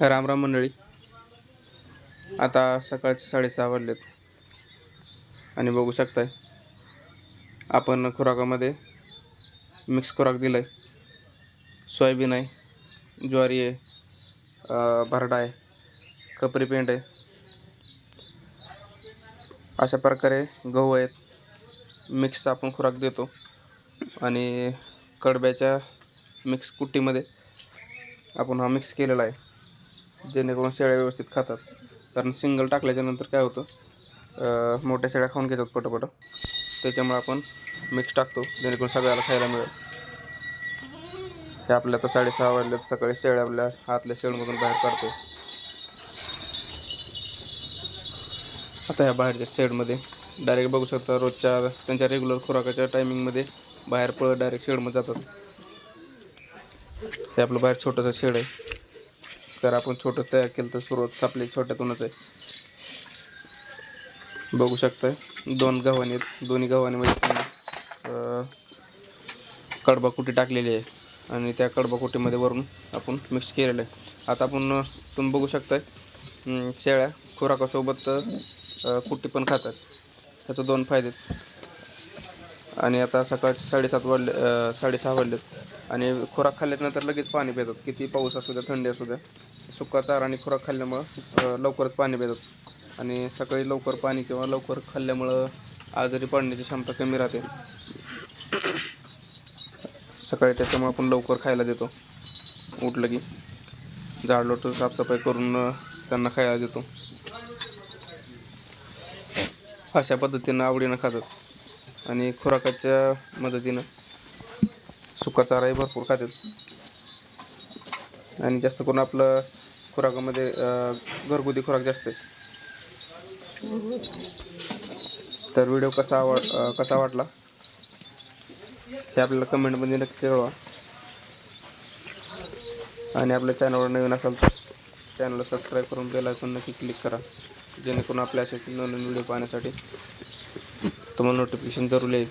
राम राम मंडळी. आता सकाळचे साडेसहा वाजलेत. आणि बघू शकताय आपण खुराकामध्ये मिक्स खुराक दिला आहे सोयाबीन आहे ज्वारी आहे भरडा आहे कपरी पेंट आहे. अशा प्रकारे गहू आहेत. मिक्स आपण खुराक देतो. आणि कडब्याच्या मिक्स कुट्टीमध्ये आपण हा मिक्स केलेला आहे. जेणेकरून शेळ्या व्यवस्थित खातात. कारण सिंगल टाकल्याच्या नंतर काय होतं मोठ्या शेळ्या खाऊन घेतात पटपट. त्याच्यामुळे आपण मिक्स टाकतो जेणेकरून सगळ्याला खायला मिळेल. ते आपल्या आता साडेसहा वाजल्यात सकाळी शेळ्या आपल्या हातल्या शेळमधून बाहेर काढतो आता ह्या बाहेरच्या शेडमध्ये डायरेक्ट बघू शकता रोजच्या त्यांच्या रेग्युलर खुराकाच्या टायमिंगमध्ये बाहेर पळत डायरेक्ट शेडमध्ये जातात. ते आपलं बाहेर छोटंसं शेड आहे. तर आपण छोटं तयार केलं तर सुरुवात आपली छोट्यातूनच आहे. बघू शकता दोन गव्हाणी आहेत दोन्ही गव्हाणीमध्ये कडबाकुटी कडबा कुटी टाकलेली आहे. आणि त्या कडबा कुटीमध्ये वरून आपण मिक्स केलेलं आहे. आता आपण तुम्ही बघू शकताय शेळ्या खुराकासोबत कुट्टी पण खातात. त्याचे दोन फायदे आहेत. आणि आता सकाळचे साडेसात वाजले साडेसहा वाजलेत. आणि खुराक खाल्ल्यानंतर लगेच पाणी पितात. किती पाऊस असू द्या थंडी असू द्या. सुका चारा आणि खुराक खाल्ल्यामुळं लवकरच पाणी पितात. आणि सकाळी लवकर पाणी किंवा लवकर खाल्ल्यामुळं आजारी पडण्याची क्षमता कमी राहते. सकाळी त्याच्यामुळे आपण लवकर खायला देतो. उठलं की झाड लोटून साफसफाई करून त्यांना खायला देतो. अशा पद्धतीनं आवडीनं खातात. आणि खुराकाच्या मदतीनं सुका चाराही भरपूर खातात. आणि जास्त करून आपलं खुराकामध्ये घरगुती खुराक जास्त आहे. तर व्हिडिओ कसा आवड कसा वाटला? हे आपल्याला कमेंटमध्ये नक्की कळवा. आणि आपल्या चॅनलवर नवीन असाल तर चॅनलला सबस्क्राईब करून बेल आयकॉन नक्की क्लिक करा. जेणेकरून आपल्या असे नवीन व्हिडिओ पाहण्यासाठी तुम्हाला नोटिफिकेशन जरूर येईल.